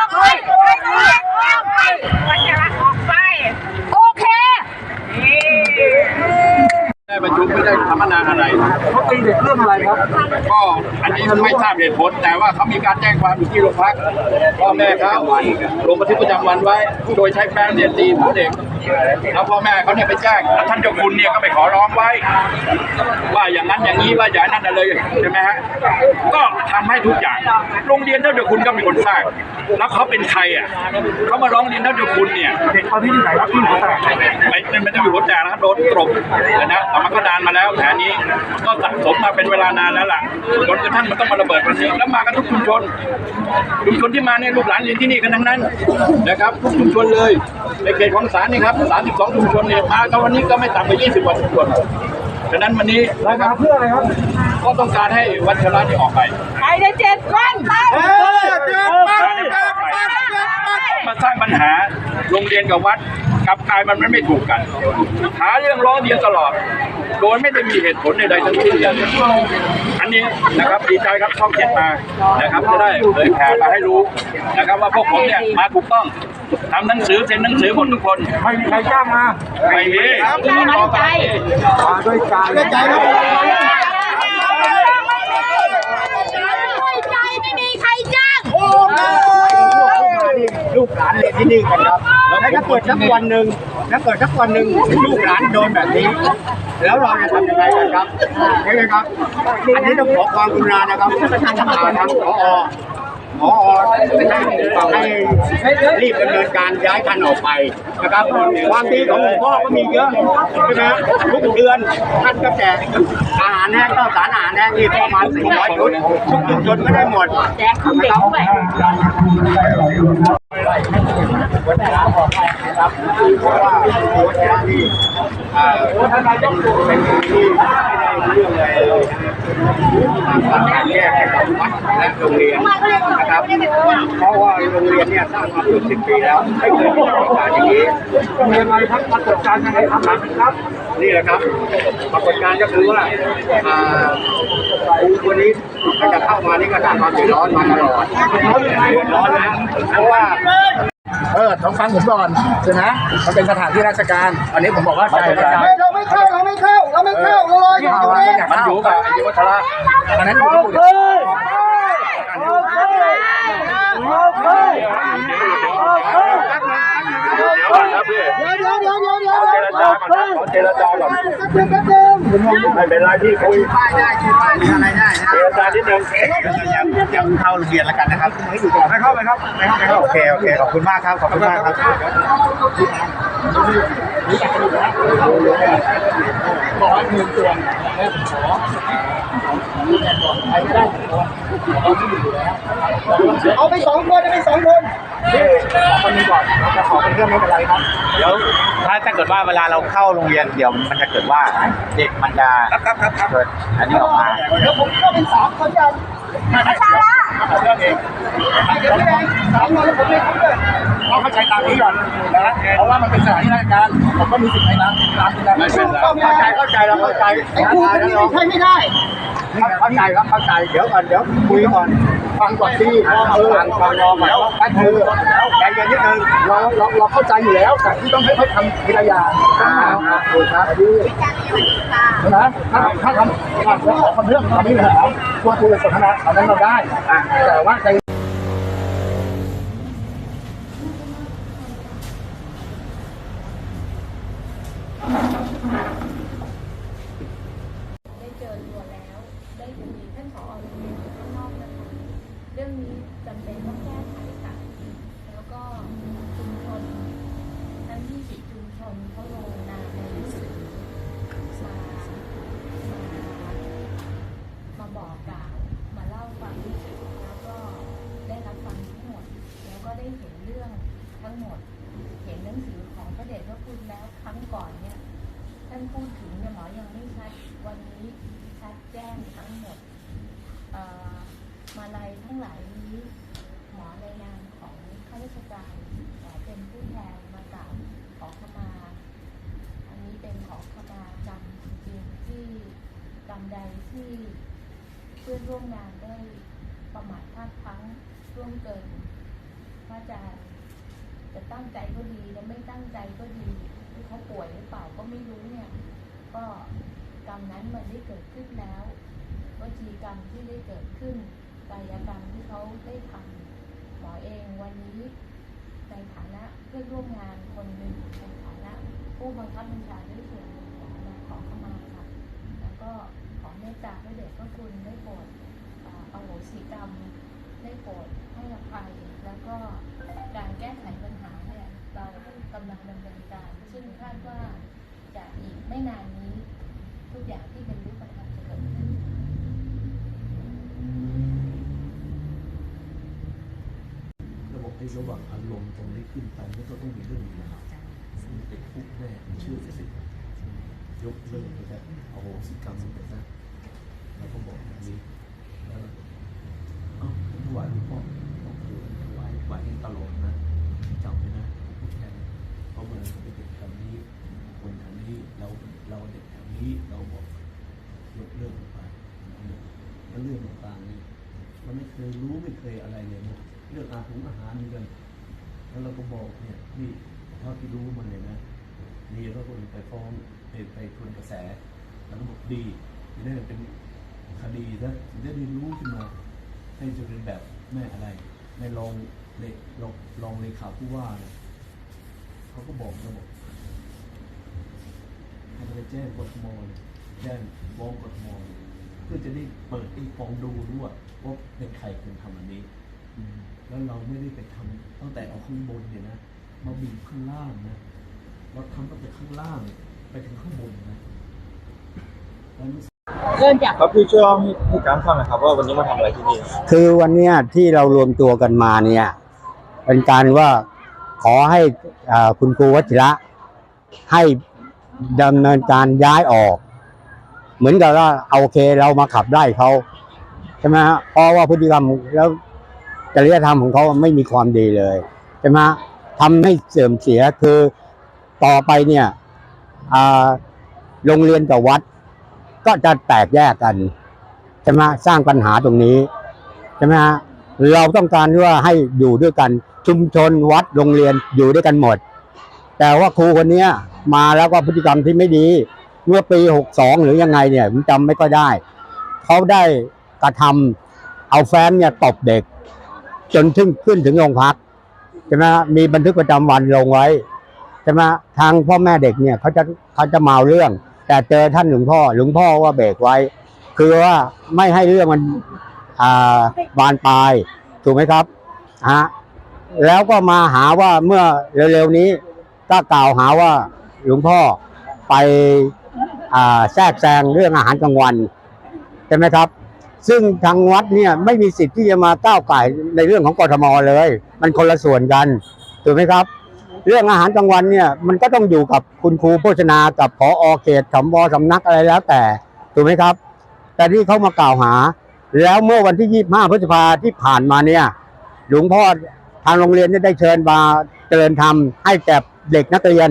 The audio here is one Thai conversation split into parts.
อกไปออกไปวัชระออกไปโอเคได้ประชุมไม่ได้สัมมนาอะไรเขาตีเด็กเรื่องอะไรครับ ก็อันนี้ไม่ทราบเหตุผลแต่ว่าเขามีการแจ้งความอยู่ที่โรงพักพ่อแม่เขาลงบันทึกประจำวันไว้ โดยใช้แป้งเรียนตีผู้เด็ก แล้วพ่อแม่เขาเนี่ยไปแจ้งแล้วท่านเจ้าคุณเนี่ยก็ไปขอร้องไว้ ว่าอย่างนั้นอย่างนี้ว่าอย่างนั้นอะไรใช่ไหมฮะก็ทำให้ทุกอย่างโรงเรียนท่านเจ้าคุณก็เป็นคนสร้างแล้วเขาเป็นใครอะเขามาร้องเรียนท่านเจ้าคุณเนี่ยเด็กเขาที่ไหนครับที่หัวแตกไม่ไม่ไม่ต้องอยู่หัวแตกนะครับโดนตรงนะแต่มันก็นานมาแล้วแผลนี้ก็สะสมมาเป็นเวลานานแล้วล่ะจนกระทั่งมันต้องมาระเบิดวันนี้แล้วมากันทุกชุมชนชุมชนที่มาเนี่ยลูกหลานเรียนที่นี่กันทั้งนั้นนะครับทุกชุมชนเลยในเขตของศาลนี่ครับ32ชุมชนเนี่ยมากันวันนี้ก็ไม่ต่ำกว่า20กว่าชุมชนฉะนั้นวันนี้รายนะคมารับเพื่ออะไรครับ ก็ต้องการให้วัชระที่ออกไปไปได้เจ็ดวันมาสร้างปัญหาโรงเรียนกับวัดกลับกลายมันไม่ถูกกัน หาเรื่องล้อเลียนตลอด โดยไม่ได้มีเหตุผลใดๆทั้งสิ้นอันนี้นะครับดีใจครับช่องเจ็ดมานะครับจะได้เผยแผ่มาให้รู้นะครับว่าพวกผมเนี่ยมาถูกต้อง ทำหนังสือเซ็นหนังสือหมดทุกคนไม่มีใครจ้างมาไม่มีมีน้ำใจมาด้วยกายด้วยใจครับด้วยใจไม่มีใครจ้างลูกหลานเรียนที่นี่กันครับแล้วถ้าเกิดสักวันหนึ่งถ้าเกิดสักวันหนึ่งลูกหลานโดนแบบนี้ แล้วเราจะทำยังไงกันครับใช่ไหมครับอันนี้ต้องขอความกรุณานะครับทางทางผอผอให้ให้รีบดำเนินการย้ายท่านออกไปนะครับความดีของหลวงพ่อก็มีเยอะใช่ไหมทุกเดือนท่านก็แจกอาหารแห้งข้าวสารอาหารแห้งนี่ประมาณ400ชุดทุกชุมชนก็ได้หมดแจกของเด็กด้วย นธรรมของไทยนะครับเพราะว่าวัฒนธรรมที่อ่าท่านนายกเป็นที่ไม่ได้เรื่องอะไรเลยการแยกให้กับวัดและโรงเรียนนะครับ เพราะว่าโรงเรียนเนี่ยสร้างมาเกือบสิบปีแล้วไม่เคยมีการณ์อย่างนี้มีอะไรทั้งปรากฏการณ์ยังไงครับหลังครับ นี่แหละครับปรากฏการณ์ก็คือว่าอ่าครูคนนี้ก็จะเข้ามานี่ก็สร้างความเดือดร้อนมาตลอดเดือดร้อนนะเพราะว่า เออต้องฟังผมก่อนใช่ไหมมันเป็นสถานที่ราชการ อันนี้ผมบอกว่าใช่ใช่เราไม่เข้าเราไม่เข้าเราไม่เข้าเราลอยอยู่ตรงนี้มันอยู่กับไอ้วัชระอันนั้นอยู่ที่ เดี๋ยวก่อนครับพี่ เดี๋ยวเดี๋ยวเดี๋ยวเดี๋ยวเดี๋ยวเจรจาก่อนนะขอเจรจาก่อนไม่เป็นไรพี่คุยป้ายได้ชื่อป้ายอะไรได้เจรจานิดนึงยังยังเข้ารงเรียนแล้วกันนะครับไม่อยู่ก่อนไม่เข้าไปครับไม่เข้าไปโอเคโอเคขอบคุณมากครับขอบคุณมากครับขอให้เงินตัวขอาไปสองคนเอาไปสองคนคนนี้ก่อนจะขอเป็นเรื่องไม่เป็นไรครับเดี๋ยวถ้าถ้าเกิดว่าเวลาเราเข้าโรงเรียนเดี๋ยวมันจะเกิดว่าเด็กมันจะเกิดอันนี้ออกมาเดี๋ยวผมก็เป็นสามคนกันอาจารย์ละเรื่องเองสามคนแล้วผมไม่ทำด้วยต้องเข้าใจตามนี้ก่อนนะเพราะว่ามันเป็นสถานที่ราชการผมก็มีสิทธิ์ในนั้นตามที่นั้นไม่เป็นไรเข้าใจเข้าใจเราเข้าใจไอ้ครูคนนี้ไม่ใช่ไม่ได้ เข้าใจครับเข้าใจเดี๋ยวก่อนเดี๋ยวคุยก่อนฟังก่อนที่เออฟังฟังรอก่อนแป๊บนึงใจเย็นนิดนึงเราเราเราเข้าใจอยู่แล้วแต่ที่ต้องให้เขาทำทีละอย่างอ่าถูกครับนะถ้าถ้าทำถ้าขอคนเรื่องทำไม่เหรอควรคุยกับสนทนาเอานั้นเราได้แต่ว่าใจ ได้เจอตัวแล้ว ได้คุยท่านผอโรงเรียนอยู่ข้างนอกนะคะ เรื่องนี้จำเป็นต้องแก้ไขค่ะ แล้วก็ชุมชนทั้ง20ชุมชนเขาลงนามในหนังสือมามามาบอกกล่าว มาเล่าความรู้สึกแล้วก็ได้รับฟังทั้งหมด แล้วก็ได้เห็นเรื่องทั้งหมด เห็นหนังสือของพระเดชพระคุณแล้วครั้งก่อนเนี่ย ท่านพูดถึงเนี่ยหมอยังไม่ชัด วันนี้ชัดแจ้งทั้งหมดเอ่อมาลัยทั้งหลายนี้ หมอในนามของข้าราชการขอเป็นผู้แทนมากราบขอขมา อันนี้เป็นขอขมากรรมจริงๆที่กรรมใด ที่เพื่อนร่วมงานได้ประมาทพลาดพลั้งร่วมเกินก็งใจก็ดีและไม่ตั้งใจก็ดีเขาป่วยหรือเปล่าก็ไม่รู้เนี่ย ก็กรรมนั้นมันได้เกิดขึ้นแล้ววจีกรรมที่ได้เกิดขึ้นกายกรรมที่เขาได้ทำหมอเองวันนี้ในฐานะเพื่อนร่วมงานคนหนึ่งในฐานะ ผู้บังคับบัญชาด้วยส่วนหนึ่งขอมขอขมาค่ะแล้วก็ เมตตาพระเดชพระคุณได้โปรดอ่าโหสิกรรมได้โปรดให้อภัย แล้วก็การแก้ไขปัญหาเนี่ยเรากำลังดำเนินการ ซึ่งคาดว่าจะอีกไม่นานนี้ ทุกอย่างที่เป็นรูปธรรมจะเกิดขึ้นระบบในระหว่างอารมณ์ตรงนี้ขึ้นไปมันก็ต้องมีเรื่องราวมันติดคุกแน่เชื่อสิยกเลิกไปแล้วเอาโหสิกรรมไปแล้ว ก็บอกแบบนี้แล้วเอ้าผมถวายหลวงพ่อบอกคือถวายถวายให้ตลอดนะจำไว้นะพูดแค่นี้เพราะเมื่อเราเป็นเด็กแถวนี้คนแถวนี้เราเราเด็กแถวนี้เราบอกยกเลิกไปแล้วเรื่องต่างๆนี่มันไม่เคยรู้ไม่เคยอะไรเลยนะเรื่องอาหารอาหารนี่กันแล้วเราก็บอกเนี่ยนี่เท่าที่รู้มันเลยนะนี่เราก็ไปฟ้องไปไปทวนกระแสแล้วก็บอกดีจะได้เป็น คดีซะจะได้รู้ขึ้นมาให้จะเป็นแบบแม่อะไร ในรองเลรองรองเลขาผู้ว่าเนี่ยเขาก็บอกระบบให้ไปแจ้งกทมเลยแจ้งฟ้องกทมเลยเพื่อจะได้เปิดไอ้ฟองดูด้วยว่าว่าเป็นใครคนทำอันนี้แล้วเราไม่ได้ไปทำตั้งแต่เอาข้างบนเนี่ยนะมาบีบข้างล่างนะเราทำตั้งแต่ข้างล่างไปถึงข้างบนนะแล้ว รู้สึกครับพี่ช่วยเล่าให้ให้การฟังหน่อยครับว่าวันนี้มาทำอะไรที่นี่คือวันเนี้ยที่เรารวมตัวกันมาเนี่ย เป็นการว่าขอให้อ่าคุณครูวชิระให้ดำเนินการย้ายออก เหมือนกับว่าเอาโอเคเรามาขับไล่เขาใช่ไหมฮะเพราะว่าพฤติกรรมแล้วจริยธรรมของเขาไม่มีความดีเลยใช่ไหมฮะทำให้เสื่อมเสียคือต่อไปเนี่ยอ่าโรงเรียนกับวัด ก็จะแตกแยกกันใช่ไหมสร้างปัญหาตรงนี้ใช่ไหมฮะเราต้องการที่ว่าให้อยู่ด้วยกัน ชุมชนวัดโรงเรียนอยู่ด้วยกันหมด แต่ว่าครูคนเนี้ยมาแล้วก็พฤติกรรมที่ไม่ดี เมื่อปีหกสองหรือยังไงเนี่ยผมจำไม่ก็ได้เขาได้กระทำเอาแฟ้มเนี่ยตบเด็ก จนถึงขึ้นถึงโรงพักใช่ไหมฮะมีบันทึกประจำวันลงไว้ใช่ไหมทางพ่อแม่เด็กเนี่ยเขาจะเขาจะมาเรื่อง แต่เจอท่านหลวงพ่อหลวงพ่อว่าเบรกไว้ คือว่าไม่ให้เรื่องมันอ่าบานปลายถูกไหมครับฮะแล้วก็มาหาว่าเมื่อเร็วๆนี้ก็กล่าวหาว่าหลวงพ่อไปอ่าแทรกแซงเรื่องอาหารกลางวันใช่ไหมครับ ซึ่งทางวัดเนี่ยไม่มีสิทธิ์ที่จะมาก้าวไก่ในเรื่องของกทมเลย มันคนละส่วนกันถูกไหมครับ เรื่องอาหารกลางวันเนี่ยมันก็ต้องอยู่กับคุณครูโภชนากับพออเขตสำบสำนักอะไรแล้วแต่ถูกไหมครับ แต่ที่เขามากล่าวหา แล้วเมื่อวันที่ 25 พฤษภาที่ผ่านมาเนี่ยหลวงพ่อทางโรงเรียนได้เชิญมาเจริญธรรมให้แก่เด็กนักเรียน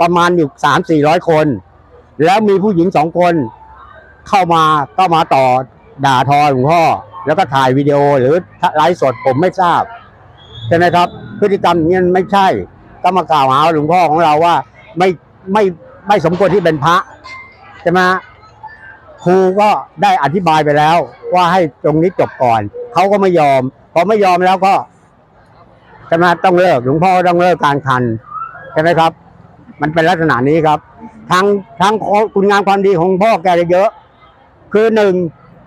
ประมาณอยู่สามสี่ร้อยคน แล้วมีผู้หญิงสองคน เข้ามาก็มาต่อด่าทอหลวงพ่อ แล้วก็ถ่ายวิดีโอหรือไลฟ์สดผมไม่ทราบใช่ไหมครับ พฤติกรรมนี้ไม่ใช่ ก็มากล่าวหาหลวงพ่อของเราว่า ไม่ไม่ไม่สมควรที่เป็นพระใช่ไหมครูก็ได้อธิบายไปแล้ว ว่าให้ตรงนี้จบก่อนเขาก็ไม่ยอมพอไม่ยอมแล้วก็ใช่ไหมต้องเลิกหลวงพ่อต้องเลิกการคันใช่ไหมครับ มันเป็นลักษณะนี้ครับทางทางคุณงามความดีของพ่อแกเยอะ คือหนึ่ง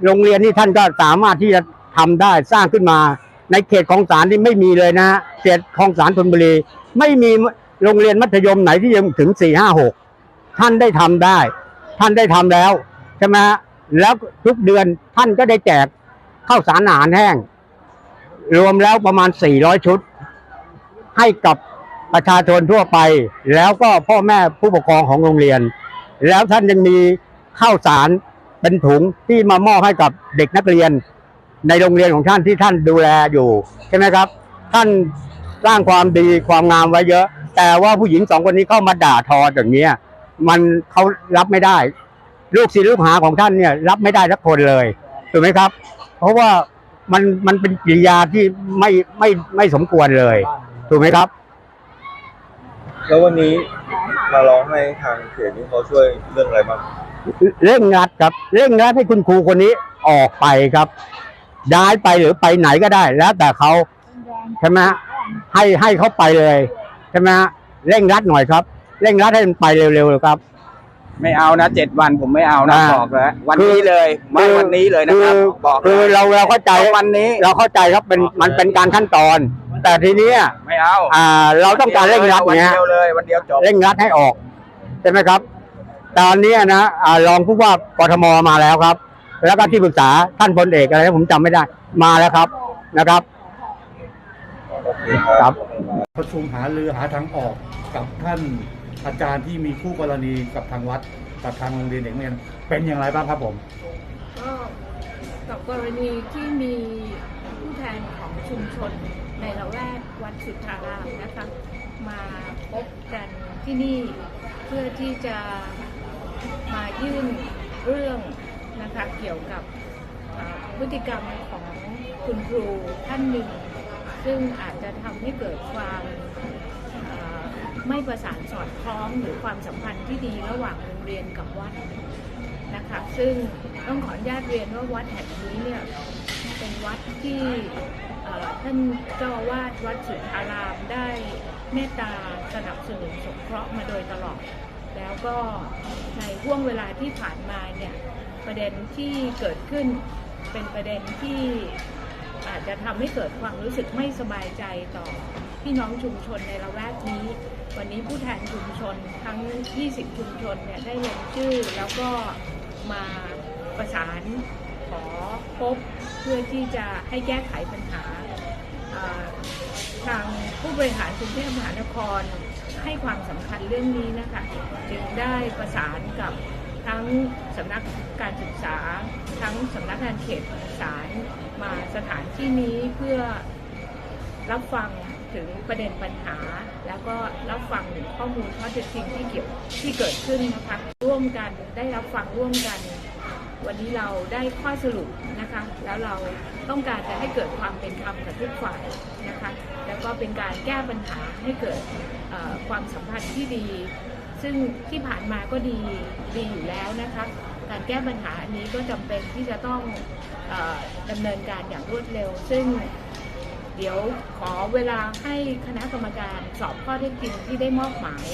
โรงเรียนที่ท่านก็สามารถที่จะทำได้สร้างขึ้นมา ในเขตของสารที่ไม่มีเลยนะเขตของสารธนบุรี ไม่มีโรงเรียนมัธยมไหนที่ยังถึงสี่ห้าหกท่านได้ทำได้ ท่านได้ทำแล้วใช่ไหมแล้วทุกเดือนท่านก็ได้แจกข้าวสารอาหารแห้ง รวมแล้วประมาณสี่ร้อยชุด ให้กับประชาชนทั่วไป แล้วก็พ่อแม่ผู้ปกครองของโรงเรียน แล้วท่านยังมีข้าวสารเป็นถุงที่มามอบให้กับเด็กนักเรียน ในโรงเรียนของท่านที่ท่านดูแลอยู่ใช่ไหมครับ ท่านสร้างความดีความงามไว้เยอะ แต่ว่าผู้หญิงสองคนนี้เข้ามาด่าทออย่างเนี้ยมันเขารับไม่ได้ ลูกศิษย์ลูกหาของท่านเนี่ย รับไม่ได้สักคนเลยถูกไหมครับ เพราะว่ามันมันเป็นกิริยาที่ไม่ไม่ไม่สมควรเลยถูกไหมครับ แล้ววันนี้มาร้องให้ทางเขตนี้เขาช่วยเรื่องอะไรบ้างเร่งรัดครับเร่งรัดให้คุณครูคนนี้ออกไปครับ ย้ายไปหรือไปไหนก็ได้ แล้วแต่เขาใช่ไหมฮะให้ให้เขาไปเลยใช่ไหมฮะเร่งรัดหน่อยครับ เร่งรัดให้มันไปเร็วๆครับ ไม่เอานะเจ็ดวันผมไม่เอานะอ่าบอกแล้ววันนี้เลยไม่คือ วันนี้เลยนะครับคือบอกคือเราเราเข้าใจเอาวันนี้เราเข้าใจครับเป็นมันเป็นการขั้นตอน แต่ทีเนี้ยไม่เอาอ่า เราต้องการเร่งรัดวันเนี้ย เดียวเลยวันเดียวจบ เร่งรัดให้ออก ใช่ไหมครับ ตอนนี้นะอ่ารองผู้ว่ากทมมาแล้วครับ แล้วก็ที่ปรึกษาท่านพลเอกอะไรนะผมจำไม่ได้มาแล้วครับนะครับโอเคครับ ประชุมหารือหาทางออกกับท่านอาจารย์ที่มีคู่กรณีกับทางวัดกับทางโรงเรียนเด็กนักเรียนเป็นอย่างไรบ้างครับผม ก็กับกรณีที่มีผู้แทนของชุมชนในละแวกวัดสุทธารามนะคะมาพบกันที่นี่เพื่อที่จะมายื่นเรื่อง นะคะเกี่ยวกับพฤติกรรมของคุณครูท่านหนึ่ง ซึ่งอาจจะทำให้เกิดความไม่ประสานสอดคล้องหรือความสัมพันธ์ที่ดีระหว่างโรงเรียนกับวัดนะคะซึ่งต้องขออนุญาตเรียนว่าวัดแห่งนี้เนี่ยเป็นวัดที่ท่านเจ้าวาสวัดสุทธารามได้เมตตาสนับสนุนสงเคราะห์มาโดยตลอด แล้วก็ในห่วงเวลาที่ผ่านมาเนี่ย ประเด็นที่เกิดขึ้นเป็นประเด็นที่อาจจะทำให้เกิดความรู้สึกไม่สบายใจต่อพี่น้องชุมชนในละแวกนี้ วันนี้ผู้แทนชุมชนทั้ง 20 ชุมชนเนี่ยได้ลงชื่อ แล้วก็มาประสานขอพบเพื่อที่จะให้แก้ไขปัญหาทางผู้บริหารกรุงเทพมหานครให้ความสำคัญเรื่องนี้นะคะจึงได้ประสานกับ ทั้งสำนักการศึกษา ทั้งสำนักงานเขตของศาลมาสถานที่นี้เพื่อรับฟังถึงประเด็นปัญหา แล้วก็รับฟังถึงข้อมูลข้อเท็จจริงที่เกี่ยวที่เกิดขึ้นนะคะร่วมกันได้รับฟังร่วมกัน วันนี้เราได้ข้อสรุปนะคะ แล้วเราต้องการจะให้เกิดความเป็นธรรมกับทุกฝ่ายนะคะ แล้วก็เป็นการแก้ปัญหาให้เกิดความสัมพันธ์ที่ดี ซึ่งที่ผ่านมาก็ดีดีอยู่แล้วนะคะการแก้ปัญหาอันนี้ก็จำเป็นที่จะต้องเออดำเนินการอย่างรวดเร็ว ซึ่งเดี๋ยวขอเวลาให้คณะกรรมการสอบข้อเท็จจริงที่ได้มอบหมาย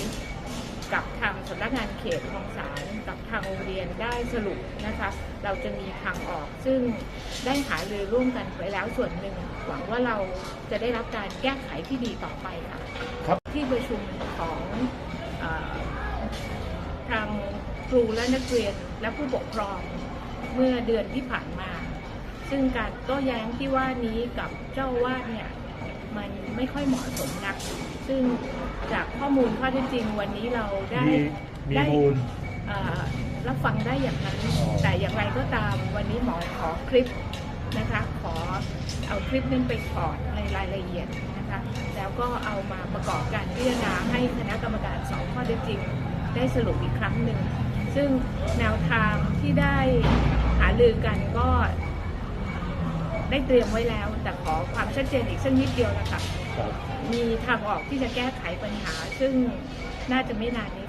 กับทางสำนักงานเขตคลองสารกับทางโรงเรียนได้สรุปนะคะเราจะมีทางออกซึ่งได้หารือร่วมกันไปแล้วส่วนหนึ่ง หวังว่าเราจะได้รับการแก้ไขที่ดีต่อไปค่ะครับที่ประชุมของเออ ทางครูและนักเรียนและผู้ปกครองเมื่อเดือนที่ผ่านมา ซึ่งการโต้แย้งที่ว่านี้กับเจ้าอาวาดเนี่ยมันไม่ค่อยเหมาะสมนัก ซึ่งจากข้อมูลข้อเท็จจริงวันนี้เราได้มีมีได้มูล เอ่อรับฟังได้อย่างนั้น แต่อย่างไรก็ตามวันนี้หมอขอคลิปนะคะ ขอเอาคลิปนั้นไปถอดในรายละเอียดนะคะ แล้วก็เอามาประกอบการพิจารณาให้คณะกรรมการสอบข้อเท็จจริง ได้สรุปอีกครั้งหนึ่ง ซึ่งแนวทางที่ได้หารือกันก็ได้เตรียมไว้แล้ว แต่ขอความชัดเจนอีกสักนิดเดียวนะคะมีทางออกที่จะแก้ไขปัญหา ซึ่งน่าจะไม่นานนี้ค่ะ